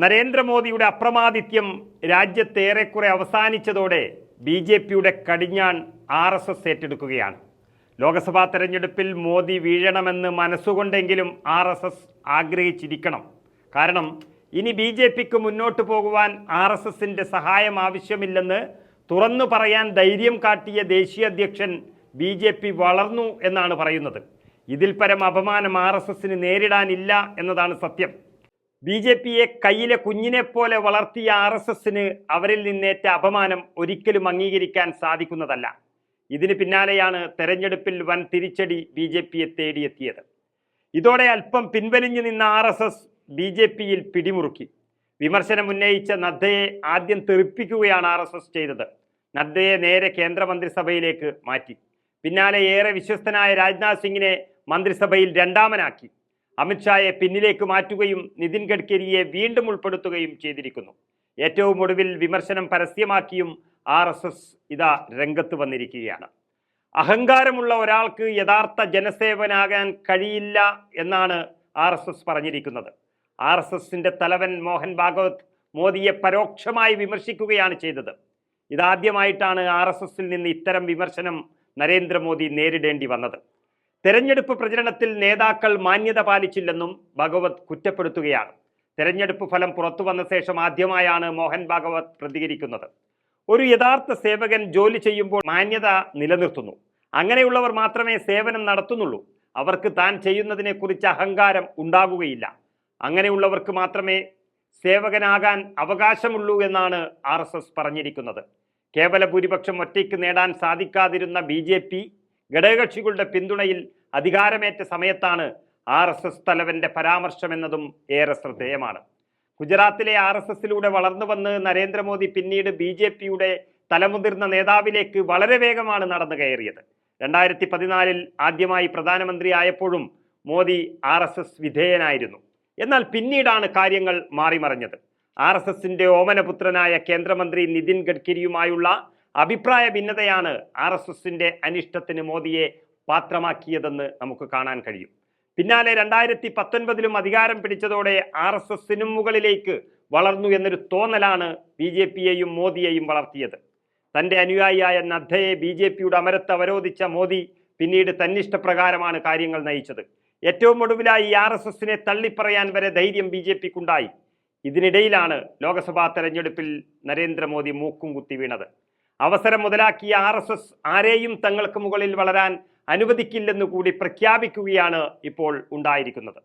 നരേന്ദ്രമോദിയുടെ അപ്രമാദിത്യം രാജ്യത്തേറെക്കുറെ അവസാനിച്ചതോടെ B J പിയുടെ കടിഞ്ഞാൺ ആർ എസ് എസ് ഏറ്റെടുക്കുകയാണ്. ലോക്സഭാ തെരഞ്ഞെടുപ്പിൽ മോദി വീഴണമെന്ന് മനസ്സുകൊണ്ടെങ്കിലും ആർ എസ് എസ് ആഗ്രഹിച്ചിരിക്കണം. കാരണം ഇനി ബി ജെ പിക്ക് മുന്നോട്ട് പോകുവാൻ ആർ എസ് എസിന്റെ സഹായം ആവശ്യമില്ലെന്ന് തുറന്നു പറയാൻ ധൈര്യം കാട്ടിയ ദേശീയ അധ്യക്ഷൻ ബി ജെ പി വളർന്നു എന്നാണ് പറയുന്നത്. ഇതിൽ പരം അപമാനം ആർ എസ് എസിന് നേരിടാനില്ല എന്നതാണ് സത്യം. ബി ജെ പിയെ കയ്യിലെ കുഞ്ഞിനെ പോലെ വളർത്തിയ ആർ എസ് എസിന് അവരിൽ നിന്നേറ്റ അപമാനം ഒരിക്കലും അംഗീകരിക്കാൻ സാധിക്കുന്നതല്ല. ഇതിന് പിന്നാലെയാണ് തെരഞ്ഞെടുപ്പിൽ വൻ തിരിച്ചടി ബി ജെ പിയെ തേടിയെത്തിയത്. ഇതോടെ അല്പം പിൻവലിഞ്ഞു നിന്ന R S S B J പിയിൽ പിടിമുറുക്കി. വിമർശനം ഉന്നയിച്ച നദ്ദയെ ആദ്യം തെറിപ്പിക്കുകയാണ് ആർ എസ് എസ് ചെയ്തത്. നദ്ദയെ നേരെ കേന്ദ്രമന്ത്രിസഭയിലേക്ക് മാറ്റി. പിന്നാലെ ഏറെ വിശ്വസ്തനായ രാജ്നാഥ് സിംഗിനെ മന്ത്രിസഭയിൽ രണ്ടാമനാക്കി. അമിത്ഷായെ പിന്നിലേക്ക് മാറ്റുകയും നിതിൻ ഗഡ്കരിയെ വീണ്ടും ഉൾപ്പെടുത്തുകയും ചെയ്തിരിക്കുന്നു. ഏറ്റവും ഒടുവിൽ വിമർശനം പരസ്യമാക്കിയും ആർ എസ് എസ് ഇതാ രംഗത്ത് വന്നിരിക്കുകയാണ്. അഹങ്കാരമുള്ള ഒരാൾക്ക് യഥാർത്ഥ ജനസേവനാകാൻ കഴിയില്ല എന്നാണ് ആർ എസ് എസ് പറഞ്ഞിരിക്കുന്നത്. ആർ എസ് എസിന്റെ തലവൻ മോഹൻ ഭാഗവത് മോദിയെ പരോക്ഷമായി വിമർശിക്കുകയാണ് ചെയ്തത്. ഇതാദ്യമായിട്ടാണ് ആർ എസ് എസിൽ നിന്ന് ഇത്തരം വിമർശനം നരേന്ദ്രമോദി നേരിടേണ്ടി വന്നത്. തെരഞ്ഞെടുപ്പ് പ്രചരണത്തിൽ നേതാക്കൾ മാന്യത പാലിച്ചില്ലെന്നും ഭഗവത് കുറ്റപ്പെടുത്തുകയാണ്. തെരഞ്ഞെടുപ്പ് ഫലം പുറത്തു വന്ന ശേഷം ആദ്യമായാണ് മോഹൻ ഭാഗവത് പ്രതികരിക്കുന്നത്. ഒരു യഥാർത്ഥ സേവകൻ ജോലി ചെയ്യുമ്പോൾ മാന്യത നിലനിർത്തുന്നു. അങ്ങനെയുള്ളവർ മാത്രമേ സേവനം നടത്തുന്നുള്ളൂ. അവർക്ക് താൻ ചെയ്യുന്നതിനെക്കുറിച്ച് അഹങ്കാരം ഉണ്ടാകുകയില്ല അങ്ങനെയുള്ളവർക്ക് മാത്രമേ സേവകനാകാൻ അവകാശമുള്ളൂ എന്നാണ് ആർ പറഞ്ഞിരിക്കുന്നത്. കേവല ഭൂരിപക്ഷം ഒറ്റയ്ക്ക് നേടാൻ സാധിക്കാതിരുന്ന ബി ഘടകകക്ഷികളുടെ പിന്തുണയിൽ അധികാരമേറ്റ സമയത്താണ് ആർ എസ് എസ് തലവന്റെ പരാമർശമെന്നതും ഏറെ ശ്രദ്ധേയമാണ്. ഗുജറാത്തിലെ ആർ എസ് എസിലൂടെ വളർന്നു വന്ന് നരേന്ദ്രമോദി പിന്നീട് ബി ജെ പിയുടെ തലമുതിർന്ന നേതാവിലേക്ക് വളരെ വേഗമാണ് നടന്നു കയറിയത്. രണ്ടായിരത്തി പതിനാലിൽ ആദ്യമായി പ്രധാനമന്ത്രി ആയപ്പോഴും മോദി ആർ എസ് എസ് വിധേയനായിരുന്നു. എന്നാൽ പിന്നീടാണ് കാര്യങ്ങൾ മാറിമറിഞ്ഞത്. ആർ എസ് എസിന്റെ ഓമനപുത്രനായ കേന്ദ്രമന്ത്രി നിതിൻ ഗഡ്കരിയുമായുള്ള അഭിപ്രായ ഭിന്നതയാണ് ആർ എസ് എസിന്റെ അനിഷ്ടത്തിന് മോദിയെ പാത്രമാക്കിയതെന്ന് നമുക്ക് കാണാൻ കഴിയും. പിന്നാലെ രണ്ടായിരത്തി പത്തൊൻപതിലും അധികാരം പിടിച്ചതോടെ ആർ എസ് എസിനും മുകളിലേക്ക് വളർന്നു എന്നൊരു തോന്നലാണ് ബി ജെ പിയെയും മോദിയെയും വളർത്തിയത്. തന്റെ അനുയായിയായ നദ്ദയെ ബി ജെ പിയുടെ അമരത്ത് അവരോധിച്ച മോദി പിന്നീട് തന്നിഷ്ടപ്രകാരമാണ് കാര്യങ്ങൾ നയിച്ചത്. ഏറ്റവും ഒടുവിലായി ആർ എസ് എസിനെ തള്ളിപ്പറയാൻ വരെ ധൈര്യം ബി ജെ പിക്കുണ്ടായി. ഇതിനിടയിലാണ് ലോക്സഭാ തെരഞ്ഞെടുപ്പിൽ നരേന്ദ്രമോദി മൂക്കും കുത്തി വീണത്. അവസരം മുതലാക്കിയ ആർ എസ് എസ് ആരെയും തങ്ങൾക്ക് മുകളിൽ വളരാൻ അനുവദിക്കില്ലെന്നു കൂടി പ്രഖ്യാപിക്കുകയാണ് ഇപ്പോൾ ഉണ്ടായിരിക്കുന്നത്.